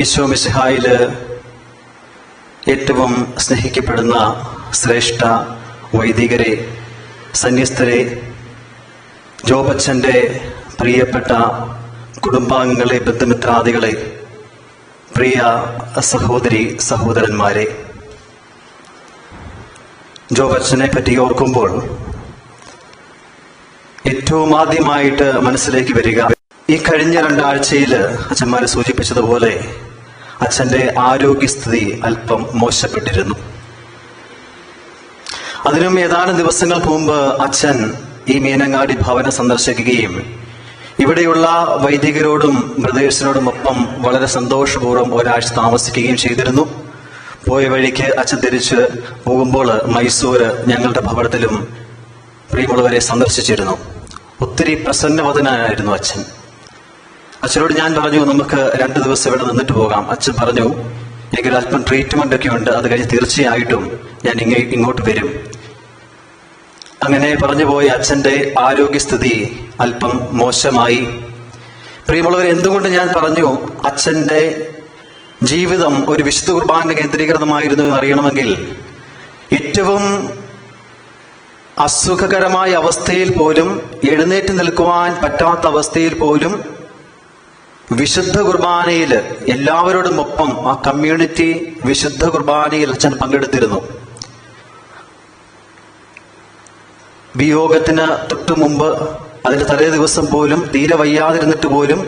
ഈശോ മിസ്ഹായിൽ ഏറ്റവും സ്നേഹിക്കപ്പെടുന്ന ശ്രേഷ്ഠ വൈദികരെ സന്യസ്തരെ ജോബച്ചന്റെ പ്രിയപ്പെട്ട കുടുംബാംഗങ്ങളെ ബന്ധുമിത്രാദികളെ പ്രിയ സഹോദരി സഹോദരന്മാരെ. ജോബച്ചനെ പറ്റി ഓർക്കുമ്പോൾ ഏറ്റവും ആദ്യമായിട്ട് മനസ്സിലേക്ക് വരിക. ഈ കഴിഞ്ഞ രണ്ടാഴ്ചയിൽ അച്ഛന്മാരെ സൂചിപ്പിച്ചതുപോലെ അച്ഛന്റെ ആരോഗ്യസ്ഥിതി അല്പം മോശപ്പെട്ടിരുന്നു. അതിനും ഏതാനും ദിവസങ്ങൾക്ക് മുമ്പ് അച്ഛൻ ഈ മീനങ്ങാടി ഭവനം സന്ദർശിക്കുകയും ഇവിടെയുള്ള വൈദികരോടും ബ്രദേഴ്സിനോടും ഒപ്പം വളരെ സന്തോഷപൂർവം ഒരാഴ്ച താമസിക്കുകയും ചെയ്തിരുന്നു. പോയ വഴിക്ക് അച്ഛൻ തിരിച്ച് പോകുമ്പോൾ മൈസൂര് ഞങ്ങളുടെ ഭവനത്തിലും പ്രിയമുള്ളവരെ സന്ദർശിച്ചിരുന്നു. ഒത്തിരി പ്രസന്നവതനായിരുന്നു അച്ഛൻ. അച്ഛനോട് ഞാൻ പറഞ്ഞു നമുക്ക് രണ്ട് ദിവസം ഇവിടെ നിന്നിട്ട് പോകാം. അച്ഛൻ പറഞ്ഞു എനിക്ക് അല്പം ട്രീറ്റ്മെന്റ് ഒക്കെ ഉണ്ട്. അത് കഴിഞ്ഞ് തീർച്ചയായിട്ടും ഞാൻ ഇങ്ങ ഇങ്ങോട്ട് വരും. അങ്ങനെ പറഞ്ഞു പോയ അച്ഛന്റെ ആരോഗ്യസ്ഥിതി അല്പം മോശമായി. പ്രിയമുള്ളവർ എന്തുകൊണ്ട് ഞാൻ പറഞ്ഞു അച്ഛന്റെ ജീവിതം ഒരു വിശുദ്ധ കുർബാന കേന്ദ്രീകൃതമായിരുന്നു എന്ന് അറിയണമെങ്കിൽ ഏറ്റവും അസുഖകരമായ അവസ്ഥയിൽ പോലും എഴുന്നേറ്റ് നിൽക്കുവാൻ പറ്റാത്ത അവസ്ഥയിൽ പോലും വിശുദ്ധ കുർബാനയിൽ എല്ലാവരോടും ഒപ്പം ആ കമ്മ്യൂണിറ്റി വിശുദ്ധ കുർബാനയിൽ അച്ഛൻ പങ്കെടുത്തിരുന്നു. വിയോഗത്തിന് തൊട്ടു മുമ്പ് അതിന്റെ തലേ ദിവസം പോലും തീരെ വയ്യാതിരുന്നിട്ട് പോലും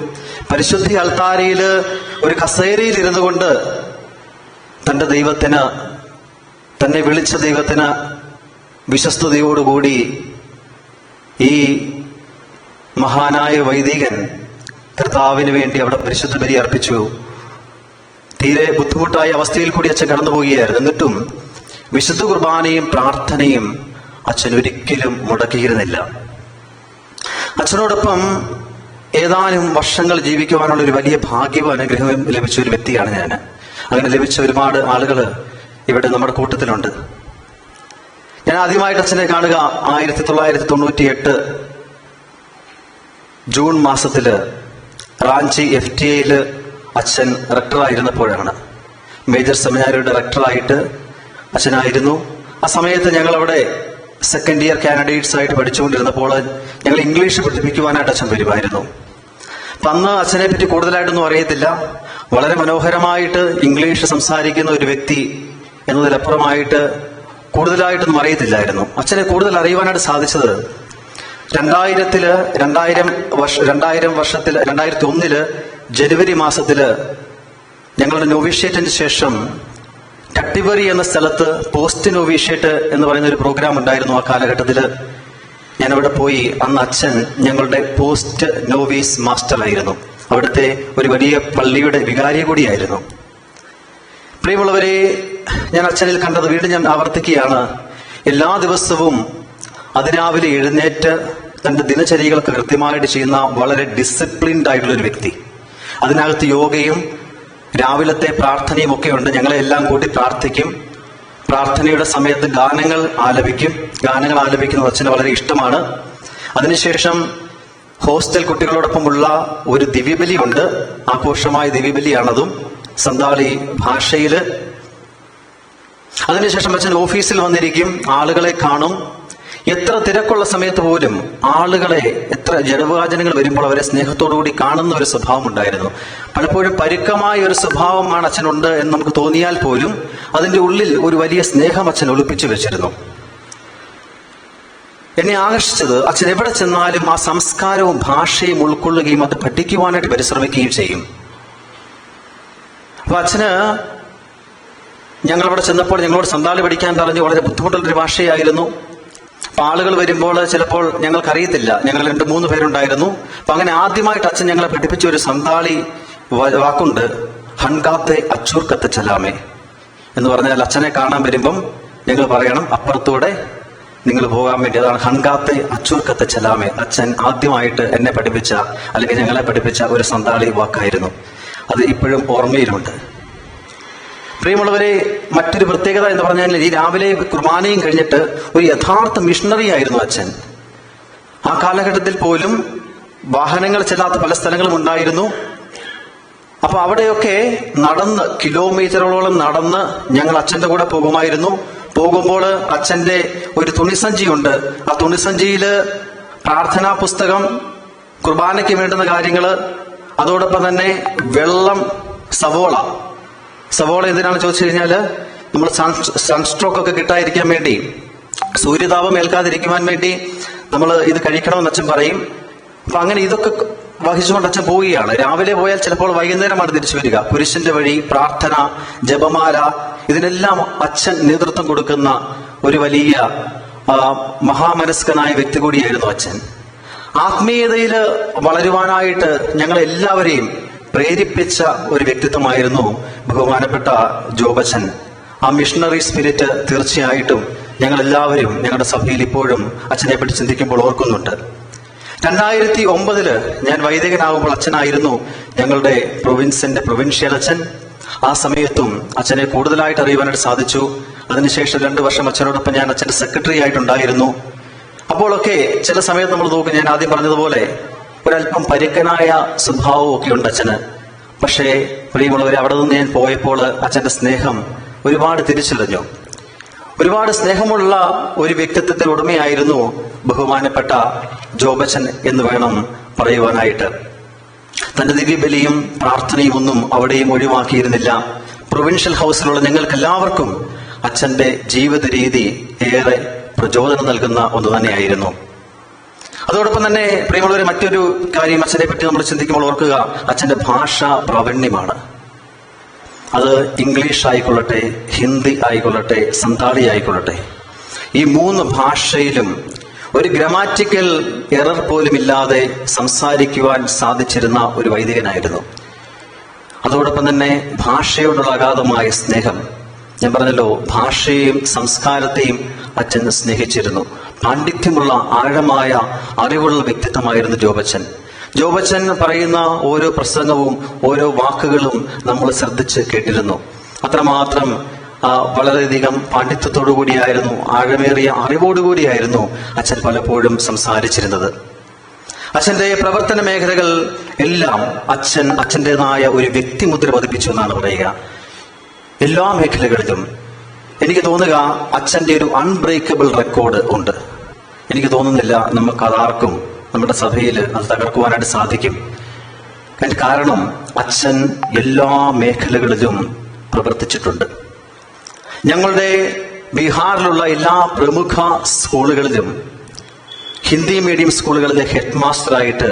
പരിശുദ്ധ അൾത്താരയിൽ ഒരു കസേരയിൽ ഇരുന്നു കൊണ്ട് തന്റെ ദൈവത്തിന് തന്നെ വിളിച്ച ദൈവത്തിന് വിശ്വസ്തയോടുകൂടി ഈ മഹാനായ വൈദികൻ കർത്താവിന് വേണ്ടി അവിടെ പരിശുദ്ധ ബലി അർപ്പിച്ചു. തീരെ ബുദ്ധിമുട്ടായ അവസ്ഥയിൽ കൂടി അച്ഛൻ കടന്നുപോകുകയായിരുന്നു എന്നിട്ടും വിശുദ്ധ കുർബാനയും പ്രാർത്ഥനയും അച്ഛൻ ഒരിക്കലും മുടക്കിയിരുന്നില്ല. അച്ഛനോടൊപ്പം ഏതാനും വർഷങ്ങൾ ജീവിക്കുവാനുള്ള ഒരു വലിയ ഭാഗ്യവും അനുഗ്രഹവും ലഭിച്ച ഒരു വ്യക്തിയാണ് ഞാൻ. അങ്ങനെ ലഭിച്ച ഒരുപാട് ആളുകൾ ഇവിടെ നമ്മുടെ കൂട്ടത്തിലുണ്ട്. ഞാൻ ആദ്യമായിട്ട് അച്ഛനെ കാണുക ആയിരത്തി തൊള്ളായിരത്തി തൊണ്ണൂറ്റി എട്ട് ജൂൺ മാസത്തിൽ റാഞ്ചി എഫ് ടി എയിൽ അച്ഛൻ റെക്ടറായിരുന്നപ്പോഴാണ്. Major seminary ഡയറക്ടറായിട്ട് അച്ഛനായിരുന്നു. ആ സമയത്ത് ഞങ്ങൾ അവിടെ സെക്കൻഡ് ഇയർ കാൻഡിഡേറ്റ്സ് ആയിട്ട് പഠിച്ചുകൊണ്ടിരുന്നപ്പോൾ ഞങ്ങൾ ഇംഗ്ലീഷ് പഠിപ്പിക്കുവാനായിട്ട് അച്ഛൻ വരുമായിരുന്നു. അപ്പൊ അന്ന് അച്ഛനെ പറ്റി കൂടുതലായിട്ടൊന്നും അറിയത്തില്ല. വളരെ മനോഹരമായിട്ട് ഇംഗ്ലീഷ് സംസാരിക്കുന്ന ഒരു വ്യക്തി എന്നതിലപ്പുറമായിട്ട് കൂടുതലായിട്ടൊന്നും അറിയത്തില്ലായിരുന്നു. അച്ഛനെ കൂടുതൽ അറിയുവാനായിട്ട് സാധിച്ചത് രണ്ടായിരത്തിൽ രണ്ടായിരം വർഷ രണ്ടായിരം വർഷത്തിൽ രണ്ടായിരത്തി ഒന്നിൽ ജനുവരി മാസത്തിൽ ഞങ്ങളുടെ നോവിഷ്യേറ്റിന് ശേഷം ടട്ടിബറി എന്ന സ്ഥലത്ത് പോസ്റ്റ് നോവിഷ്യേറ്റ് എന്ന് പറയുന്ന ഒരു പ്രോഗ്രാം ഉണ്ടായിരുന്നു ആ കാലഘട്ടത്തിൽ. ഞാൻ അവിടെ പോയി. അന്ന് അച്ഛൻ ഞങ്ങളുടെ പോസ്റ്റ് നോവീസ് മാസ്റ്റർ ആയിരുന്നു. അവിടുത്തെ ഒരു വലിയ പള്ളിയുടെ വികാരി കൂടിയായിരുന്നു. പ്രിയമുള്ളവരെ ഞാൻ അച്ഛനിൽ കണ്ടത് വീട് ഞാൻ ആവർത്തിക്കുകയാണ്. എല്ലാ ദിവസവും അതിരാവിലെ എഴുന്നേറ്റ് തന്റെ ദിനചര്യകളൊക്കെ കൃത്യമായിട്ട് ചെയ്യുന്ന വളരെ ഡിസിപ്ലിൻഡ് ആയിട്ടുള്ള ഒരു വ്യക്തി. അതിനകത്ത് യോഗയും രാവിലത്തെ പ്രാർത്ഥനയും ഒക്കെ ഉണ്ട്. ഞങ്ങളെ എല്ലാം കൂട്ടി പ്രാർത്ഥിക്കും. പ്രാർത്ഥനയുടെ സമയത്ത് ഗാനങ്ങൾ ആലപിക്കും. ഗാനങ്ങൾ ആലപിക്കുന്നത് അച്ഛന് വളരെ ഇഷ്ടമാണ്. അതിനുശേഷം ഹോസ്റ്റൽ കുട്ടികളോടൊപ്പമുള്ള ഒരു ദിവ്യബലി ഉണ്ട്. ആഘോഷമായ ദിവ്യബലിയാണതും. സന്താളി ഭാഷയിൽ. അതിനുശേഷം അച്ഛൻ ഓഫീസിൽ വന്നിരിക്കും. ആളുകളെ കാണും. എത്ര തിരക്കുള്ള സമയത്ത് പോലും ആളുകളെ എത്ര ജനവാചനങ്ങൾ വരുമ്പോൾ അവരെ സ്നേഹത്തോടുകൂടി കാണുന്ന ഒരു സ്വഭാവം ഉണ്ടായിരുന്നു. പലപ്പോഴും പരുക്കമായ ഒരു സ്വഭാവമാണ് അച്ഛനുണ്ട് എന്ന് നമുക്ക് തോന്നിയാൽ പോലും അതിന്റെ ഉള്ളിൽ ഒരു വലിയ സ്നേഹം അച്ഛൻ ഒളിപ്പിച്ചു വെച്ചിരുന്നു. എന്നെ ആകർഷിച്ചത് അച്ഛൻ എവിടെ ചെന്നാലും ആ സംസ്കാരവും ഭാഷയും ഉൾക്കൊള്ളുകയും അത് പഠിക്കുവാനായിട്ട് പരിശ്രമിക്കുകയും ചെയ്യും. അപ്പൊ അച്ഛന് ഞങ്ങളവിടെ ചെന്നപ്പോൾ ഞങ്ങളോട് സന്താളി പഠിക്കാൻ പറഞ്ഞു വളരെ ബുദ്ധിമുട്ടുള്ളൊരു ഭാഷയായിരുന്നു. അപ്പൊ ആളുകൾ വരുമ്പോൾ ചിലപ്പോൾ ഞങ്ങൾക്ക് അറിയത്തില്ല ഞങ്ങൾ രണ്ട് മൂന്ന് പേരുണ്ടായിരുന്നു. അപ്പൊ അങ്ങനെ ആദ്യമായിട്ട് അച്ഛൻ ഞങ്ങളെ പഠിപ്പിച്ച ഒരു സന്താളി വാക്കുണ്ട്. ഹൺകാത്തെ അച്ചൂർക്കത്ത് ചെല്ലാമേ. എന്ന് പറഞ്ഞാൽ അച്ഛനെ കാണാൻ വരുമ്പം ഞങ്ങൾ പറയണം അപ്പുറത്തൂടെ നിങ്ങൾ പോകാൻ വേണ്ടി അതാണ് ഹൺകാത്തെ അച്ചൂർക്കത്ത് ചെല്ലാമേ. അച്ഛൻ ആദ്യമായിട്ട് എന്നെ പഠിപ്പിച്ച അല്ലെങ്കിൽ ഞങ്ങളെ പഠിപ്പിച്ച ഒരു സന്താളി വാക്കായിരുന്നു. അത് ഇപ്പോഴും ഓർമ്മയിലുണ്ട്. പ്രിയമുള്ളവരെ മറ്റൊരു പ്രത്യേകത എന്ന് പറഞ്ഞാൽ ഈ രാവിലെ കുർബാനയും കഴിഞ്ഞിട്ട് ഒരു യഥാർത്ഥ മിഷണറി ആയിരുന്നു അച്ഛൻ. ആ കാലഘട്ടത്തിൽ പോലും വാഹനങ്ങൾ ചെല്ലാത്ത പല സ്ഥലങ്ങളും ഉണ്ടായിരുന്നു. അപ്പൊ അവിടെയൊക്കെ നടന്ന് കിലോമീറ്ററുകളോളം നടന്ന് ഞങ്ങൾ അച്ഛന്റെ കൂടെ പോകുമായിരുന്നു. പോകുമ്പോൾ അച്ഛന്റെ ഒരു തുണിസഞ്ചിയുണ്ട് ആ തുണിസഞ്ചിയിൽ പ്രാർത്ഥനാ പുസ്തകം കുർബാനയ്ക്ക് വേണ്ടുന്ന കാര്യങ്ങൾ അതോടൊപ്പം തന്നെ വെള്ളം സവോള. സവോള എന്തിനാണ് ചോദിച്ചു കഴിഞ്ഞാൽ നമ്മൾ സൺസ്ട്രോക്ക് ഒക്കെ കിട്ടാതിരിക്കാൻ വേണ്ടി സൂര്യതാപം ഏൽക്കാതിരിക്കുവാൻ വേണ്ടി നമ്മൾ ഇത് കഴിക്കണമെന്ന് അച്ഛൻ പറയും. അപ്പൊ അങ്ങനെ ഇതൊക്കെ വഹിച്ചുകൊണ്ട് അച്ഛൻ പോവുകയാണ്. രാവിലെ പോയാൽ ചിലപ്പോൾ വൈകുന്നേരമാണ് തിരിച്ചു വരിക. പുരുഷന്റെ വഴി പ്രാർത്ഥന ജപമാല ഇതിനെല്ലാം അച്ഛൻ നേതൃത്വം കൊടുക്കുന്ന ഒരു വലിയ മഹാമനസ്കനായ വ്യക്തി കൂടിയായിരുന്നു അച്ഛൻ. ആത്മീയതയിൽ വളരുവാനായിട്ട് ഞങ്ങൾ എല്ലാവരെയും പ്രേരിപ്പിച്ച ഒരു വ്യക്തിത്വമായിരുന്നു ബഹുമാനപ്പെട്ട ജോബച്ചൻ. ആ മിഷണറി സ്പിരിറ്റ് തീർച്ചയായിട്ടും ഞങ്ങൾ എല്ലാവരും ഞങ്ങളുടെ സഭയിൽ ഇപ്പോഴും അച്ഛനെ പറ്റി ചിന്തിക്കുമ്പോൾ ഓർക്കുന്നുണ്ട്. രണ്ടായിരത്തി ഒമ്പതിൽ ഞാൻ വൈദികനാകുമ്പോൾ അച്ഛനായിരുന്നു ഞങ്ങളുടെ പ്രൊവിൻസിന്റെ പ്രൊവിൻഷ്യൽ അച്ഛൻ. ആ സമയത്തും അച്ഛനെ കൂടുതലായിട്ട് അറിയുവാനായിട്ട് സാധിച്ചു. അതിനുശേഷം രണ്ടു വർഷം അച്ഛനോടൊപ്പം ഞാൻ അച്ഛന്റെ സെക്രട്ടറി ആയിട്ടുണ്ടായിരുന്നു. അപ്പോഴൊക്കെ ചില സമയത്ത് നമ്മൾ നോക്കും ഞാൻ ആദ്യം പറഞ്ഞതുപോലെ ഒരല്പം പരുക്കനായ സ്വഭാവവും ഒക്കെ ഉണ്ട് അച്ഛന്. പക്ഷേ പ്രിയമുള്ളവർ അവിടെ നിന്ന് ഞാൻ പോയപ്പോൾ അച്ഛന്റെ സ്നേഹം ഒരുപാട് തിരിച്ചറിഞ്ഞു. ഒരുപാട് സ്നേഹമുള്ള ഒരു വ്യക്തിത്വത്തിൽ ഉടമയായിരുന്നു ബഹുമാനപ്പെട്ട ജോബച്ചൻ എന്ന് വേണം പറയുവാനായിട്ട്. തന്റെ ദിവ്യബലിയും പ്രാർത്ഥനയും ഒന്നും അവിടെയും ഒഴിവാക്കിയിരുന്നില്ല. പ്രൊവിൻഷ്യൽ ഹൗസിലുള്ള ഞങ്ങൾക്ക് എല്ലാവർക്കും അച്ഛന്റെ ജീവിത രീതി ഏറെ പ്രചോദനം നൽകുന്ന ഒന്ന് തന്നെയായിരുന്നു. അതോടൊപ്പം തന്നെ പ്രിയമുള്ളവരെ മറ്റൊരു കാര്യം അച്ഛനെ പറ്റി നമ്മൾ ചിന്തിക്കുമ്പോൾ ഓർക്കുക. അച്ഛന്റെ ഭാഷ പ്രാവണ്യമാണ്. അത് ഇംഗ്ലീഷ് ആയിക്കൊള്ളട്ടെ ഹിന്ദി ആയിക്കൊള്ളട്ടെ സന്താളി ആയിക്കൊള്ളട്ടെ. ഈ മൂന്ന് ഭാഷയിലും ഒരു ഗ്രമാറ്റിക്കൽ എറർ പോലും ഇല്ലാതെ സംസാരിക്കുവാൻ സാധിച്ചിരുന്ന ഒരു വൈദികനായിരുന്നു. അതോടൊപ്പം തന്നെ ഭാഷയോടുള്ള അഗാധമായ സ്നേഹം. ഞാൻ പറഞ്ഞല്ലോ ഭാഷയെയും സംസ്കാരത്തെയും അച്ഛൻ സ്നേഹിച്ചിരുന്നു. പാണ്ഡിത്യമുള്ള ആഴമായ അറിവുള്ള വ്യക്തിത്വമായിരുന്നു ജോബച്ചൻ. ജോബച്ചൻ പറയുന്ന ഓരോ പ്രസംഗവും ഓരോ വാക്കുകളും നമ്മൾ ശ്രദ്ധിച്ച് കേട്ടിരുന്നു. അത്രമാത്രം വളരെയധികം പാണ്ഡിത്യത്തോടു കൂടിയായിരുന്നു ആഴമേറിയ അറിവോടുകൂടിയായിരുന്നു അച്ഛൻ പലപ്പോഴും സംസാരിച്ചിരുന്നത്. അച്ഛന്റെ പ്രവർത്തന മേഖലകൾ എല്ലാം അച്ഛൻ അച്ഛന്റെതായ ഒരു വ്യക്തിമുദ്ര പതിപ്പിച്ചു എന്നാണ് പറയുക. എല്ലാ മേഖലകളിലും എനിക്ക് തോന്നുക അച്ഛന്റെ ഒരു അൺബ്രേക്കബിൾ റെക്കോർഡ് ഉണ്ട്. എനിക്ക് തോന്നുന്നില്ല നമുക്ക് അതാർക്കും നമ്മുടെ സഭയിൽ അത് തകർക്കുവാനായിട്ട് സാധിക്കും. കാരണം അച്ഛൻ എല്ലാ മേഖലകളിലും പ്രവർത്തിച്ചിട്ടുണ്ട്. ഞങ്ങളുടെ ബീഹാറിലുള്ള എല്ലാ പ്രമുഖ സ്കൂളുകളിലും ഹിന്ദി മീഡിയം സ്കൂളുകളിലെ ഹെഡ് മാസ്റ്ററായിട്ട്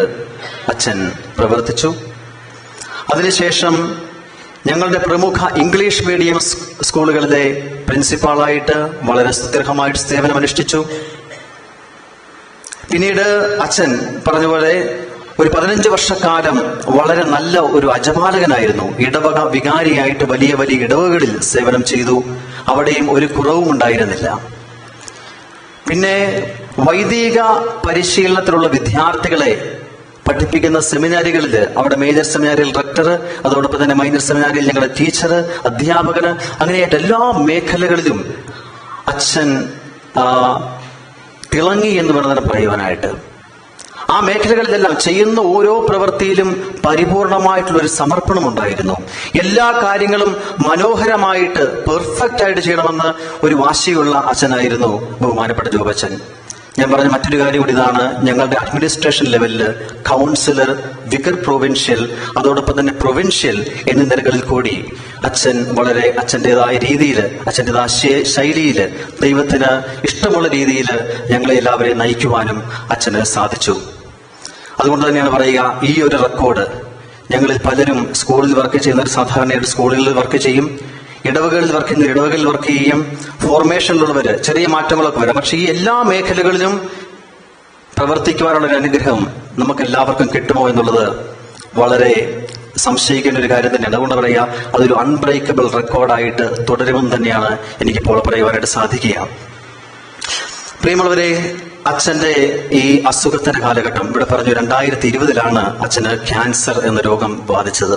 അച്ഛൻ പ്രവർത്തിച്ചു. അതിനുശേഷം ഞങ്ങളുടെ പ്രമുഖ ഇംഗ്ലീഷ് മീഡിയം സ്കൂളുകളിലെ പ്രിൻസിപ്പാളായിട്ട് വളരെ സുദീർഘമായിട്ട് സേവനമനുഷ്ഠിച്ചു. പിന്നീട് അച്ഛൻ പറഞ്ഞ പോലെ ഒരു പതിനഞ്ച് വർഷക്കാലം വളരെ നല്ല ഒരു അജപാലകനായിരുന്നു. ഇടവക വികാരിയായിട്ട് വലിയ വലിയ ഇടവകളിൽ സേവനം ചെയ്തു. അവിടെയും ഒരു കുറവും ഉണ്ടായിരുന്നില്ല. പിന്നെ വൈദിക പരിശീലനത്തിലുള്ള വിദ്യാർത്ഥികളെ പഠിപ്പിക്കുന്ന സെമിനാരികളിൽ അവിടെ മേജർ സെമിനാരിൽ റെക്ടർ അതോടൊപ്പം തന്നെ മൈനർ സെമിനാരിയിൽ ഞങ്ങളുടെ ടീച്ചർ അധ്യാപകന് അങ്ങനെയായിട്ട് എല്ലാ മേഖലകളിലും അച്ഛൻ തിളങ്ങി എന്ന് വേണം പറയുവാനായിട്ട്. ആ മേഖലകളിലെല്ലാം ചെയ്യുന്ന ഓരോ പ്രവൃത്തിയിലും പരിപൂർണമായിട്ടുള്ള ഒരു സമർപ്പണം ഉണ്ടായിരുന്നു എല്ലാ കാര്യങ്ങളും മനോഹരമായിട്ട് പെർഫെക്റ്റ് ആയിട്ട് ചെയ്യണമെന്ന് ഒരു വാശിയുള്ള അച്ഛനായിരുന്നു ബഹുമാനപ്പെട്ട ജോബച്ചൻ. ഞാൻ പറഞ്ഞ മറ്റൊരു കാര്യം കൂടി ഇതാണ്. ഞങ്ങളുടെ അഡ്മിനിസ്ട്രേഷൻ ലെവലിൽ കൗൺസിലർ വികർ പ്രൊവിൻഷ്യൽ അതോടൊപ്പം തന്നെ പ്രൊവിൻഷ്യൽ എന്നീ നിലകളിൽ കൂടി അച്ഛൻ വളരെ അച്ഛന്റെതായ രീതിയിൽ അച്ഛന്റെതായ ശൈലിയിൽ ദൈവത്തിന് ഇഷ്ടമുള്ള രീതിയിൽ ഞങ്ങളെ എല്ലാവരെയും നയിക്കുവാനും അച്ഛന് സാധിച്ചു. അതുകൊണ്ട് തന്നെയാണ് പറയുക ഈ ഒരു റെക്കോർഡ് ഞങ്ങളിൽ പലരും സ്കൂളിൽ വർക്ക് ചെയ്യുന്നവർ സാധാരണയായിട്ട് സ്കൂളുകളിൽ വർക്ക് ചെയ്യും ഇടവകളിൽ വർക്ക് ചെയ്യുന്ന ഇടവകളിൽ വർക്ക് ചെയ്യും ഫോർമേഷനിലുള്ളവര് ചെറിയ മാറ്റങ്ങളൊക്കെ വരാം. പക്ഷെ ഈ എല്ലാ മേഖലകളിലും പ്രവർത്തിക്കുവാനുള്ള ഒരു അനുഗ്രഹം നമുക്ക് എല്ലാവർക്കും കിട്ടുമോ എന്നുള്ളത് വളരെ സംശയിക്കേണ്ട ഒരു കാര്യം തന്നെയാണ്. അതുകൊണ്ട് പറയുക അതൊരു അൺബ്രേക്കബിൾ റെക്കോർഡായിട്ട് തുടരുമെന്ന് തന്നെയാണ് എനിക്കിപ്പോൾ പറയുവാനായിട്ട് സാധിക്കുക. പ്രിയമുള്ളവരെ അച്ഛന്റെ ഈ അസുഖത്തിന്റെ കാലഘട്ടം ഇവിടെ പറഞ്ഞു രണ്ടായിരത്തി ഇരുപതിലാണ് അച്ഛന് ക്യാൻസർ എന്ന രോഗം ബാധിച്ചത്.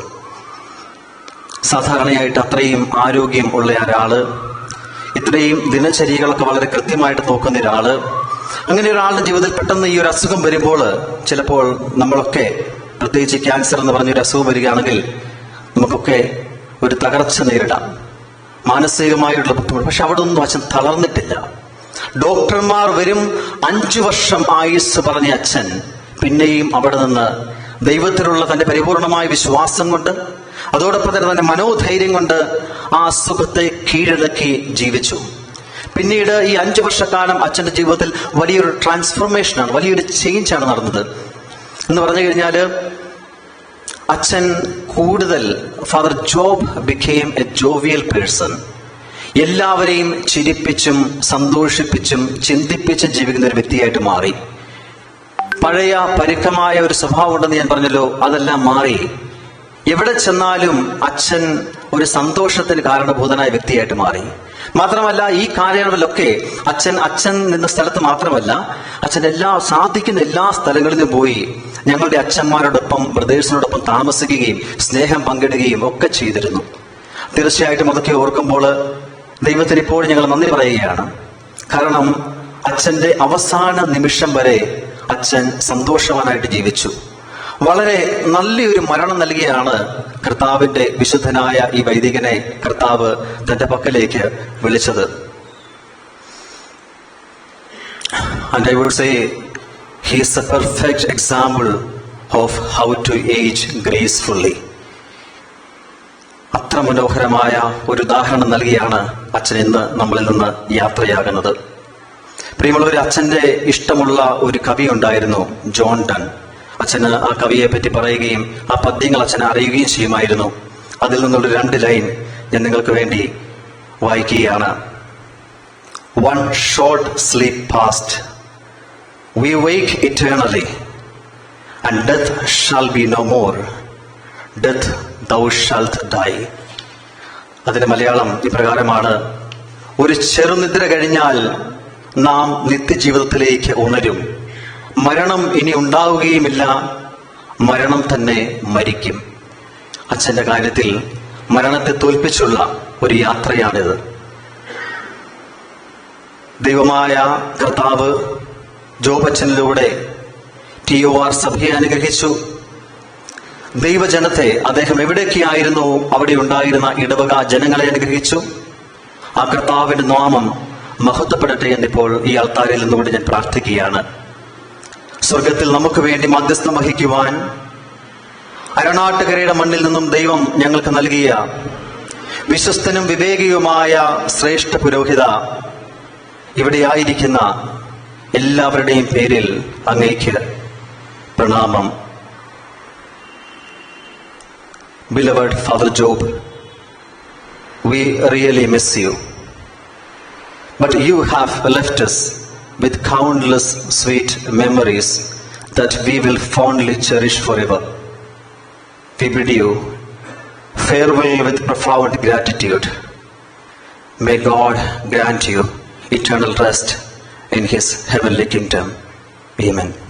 സാധാരണയായിട്ട് അത്രയും ആരോഗ്യം ഉള്ള ഒരാൾ ഇത്രയും ദിനചര്യകളൊക്കെ വളരെ കൃത്യമായിട്ട് നോക്കുന്ന ഒരാൾ അങ്ങനെ ഒരാളുടെ ജീവിതത്തിൽ പെട്ടെന്ന് ഈ ഒരു അസുഖം വരുമ്പോൾ ചിലപ്പോൾ നമ്മളൊക്കെ പ്രത്യേകിച്ച് ക്യാൻസർ എന്ന് പറഞ്ഞൊരു അസുഖം വരികയാണെങ്കിൽ നമുക്കൊക്കെ ഒരു തകർച്ച നേരിടാം. മാനസികമായിട്ടുള്ള ബുദ്ധിമുട്ട്. പക്ഷെ അവിടെ ഒന്നും അച്ഛൻ തളർന്നിട്ടില്ല. ഡോക്ടർമാർ വരും അഞ്ചു വർഷം ആയുസ് പറഞ്ഞ അച്ഛൻ പിന്നെയും അവിടെ നിന്ന് ദൈവത്തിലുള്ള തന്റെ പരിപൂർണമായ വിശ്വാസം കൊണ്ട് അതോടൊപ്പം തന്നെ തന്റെ മനോധൈര്യം കൊണ്ട് ആ അസുഖത്തെ കീഴടക്കി ജീവിച്ചു. പിന്നീട് ഈ അഞ്ചു വർഷക്കാലം അച്ഛന്റെ ജീവിതത്തിൽ വലിയൊരു ട്രാൻസ്ഫോർമേഷനാണ് വലിയൊരു ചേഞ്ചാണ് നടന്നത്. എന്ന് പറഞ്ഞു കഴിഞ്ഞാൽ അച്ഛൻ കൂടുതൽ father Job became a jovial person എല്ലാവരെയും ചിരിപ്പിച്ചും സന്തോഷിപ്പിച്ചും ചിന്തിപ്പിച്ചും ജീവിക്കുന്ന ഒരു വ്യക്തിയായിട്ട് മാറി. പഴയ പരുക്കമായ ഒരു സ്വഭാവം ഉണ്ടെന്ന് ഞാൻ പറഞ്ഞല്ലോ അതെല്ലാം മാറി. എവിടെ ചെന്നാലും അച്ഛൻ ഒരു സന്തോഷത്തിന് കാരണഭൂതനായ വ്യക്തിയായിട്ട് മാറി. മാത്രമല്ല ഈ കാലയളവിലൊക്കെ അച്ഛൻ അച്ഛൻ നിന്ന സ്ഥലത്ത് മാത്രമല്ല അച്ഛൻ എല്ലാ സാധിക്കുന്ന എല്ലാ സ്ഥലങ്ങളിലും പോയി ഞങ്ങളുടെ അച്ഛന്മാരോടൊപ്പം ബ്രദേഴ്സിനോടൊപ്പം താമസിക്കുകയും സ്നേഹം പങ്കിടുകയും ഒക്കെ ചെയ്തിരുന്നു. തീർച്ചയായിട്ടും അതൊക്കെ ഓർക്കുമ്പോൾ ദൈവത്തിന് ഇപ്പോഴും ഞങ്ങൾ നന്ദി പറയുകയാണ്. കാരണം അച്ഛന്റെ അവസാന നിമിഷം വരെ അച്ഛൻ സന്തോഷവാനായിട്ട് ജീവിച്ചു. വളരെ നല്ലൊരു മരണം നൽകിയാണ് കർത്താവിന്റെ വിശുദ്ധനായ ഈ വൈദികനെ കർത്താവ് തന്റെ പക്കലേക്ക് വിളിച്ചത്. And I would say he is. അത്ര മനോഹരമായ ഒരു ഉദാഹരണം നൽകിയാണ് അച്ഛൻ ഇന്ന് നമ്മളിൽ നിന്ന് യാത്രയാകുന്നത്. പ്രിയമുള്ള ഒരു അച്ഛന്റെ ഇഷ്ടമുള്ള ഒരു കവി ഉണ്ടായിരുന്നു ജോൺ ഡൺ. അച്ഛന് ആ കവിയെ പറ്റി പറയുകയും ആ പദ്യങ്ങൾ അച്ഛൻ അറിയുകയും ചെയ്യുമായിരുന്നു. അതിൽ നിന്നുള്ള രണ്ട് ലൈൻ ഞാൻ നിങ്ങൾക്ക് വേണ്ടി വായിക്കുകയാണ്. One short sleep past we wake eternally and death shall be no more. Death thou shalt die. അതിന്റെ മലയാളം ഇപ്രകാരമാണ് ഒരു ചെറുനിദ്ര കഴിഞ്ഞാൽ നാം നിത്യജീവിതത്തിലേക്ക് ഉണരും. മരണം ഇനി ഉണ്ടാവുകയുമില്ല. മരണം തന്നെ മരിക്കും. അച്ഛന്റെ കാര്യത്തിൽ മരണത്തെ തോൽപ്പിച്ചുള്ള ഒരു യാത്രയാണിത്. ദൈവമായ കർത്താവ് ജോബച്ചനിലൂടെ ടി ഒ ആർ സഭയെ അനുഗ്രഹിച്ചു. ദൈവജനത്തെ അദ്ദേഹം എവിടെയൊക്കെയായിരുന്നു അവിടെ ഉണ്ടായിരുന്ന ഇടവക ജനങ്ങളെ അനുഗ്രഹിച്ചു. ആ കർത്താവിന്റെ നാമം മഹത്വപ്പെടട്ടെ എന്നിപ്പോൾ ഈ ആൾത്താരിൽ നിന്നുകൊണ്ട് ഞാൻ പ്രാർത്ഥിക്കുകയാണ്. സ്വർഗത്തിൽ നമുക്ക് വേണ്ടി മധ്യസ്ഥം വഹിക്കുവാൻ അരണാട്ടുകരയുടെ മണ്ണിൽ നിന്നും ദൈവം ഞങ്ങൾക്ക് നൽകിയ വിശ്വസ്തനും വിവേകിയുമായ ശ്രേഷ്ഠ പുരോഹിത ഇവിടെയായിരിക്കുന്ന എല്ലാവരുടെയും പേരിൽ അങ്ങേക്ക് പ്രണാമം. Beloved father Job we really miss you but you have left with countless sweet memories that we will fondly cherish forever. We bid you farewell with profound gratitude. May God grant you eternal rest in His heavenly kingdom. Amen.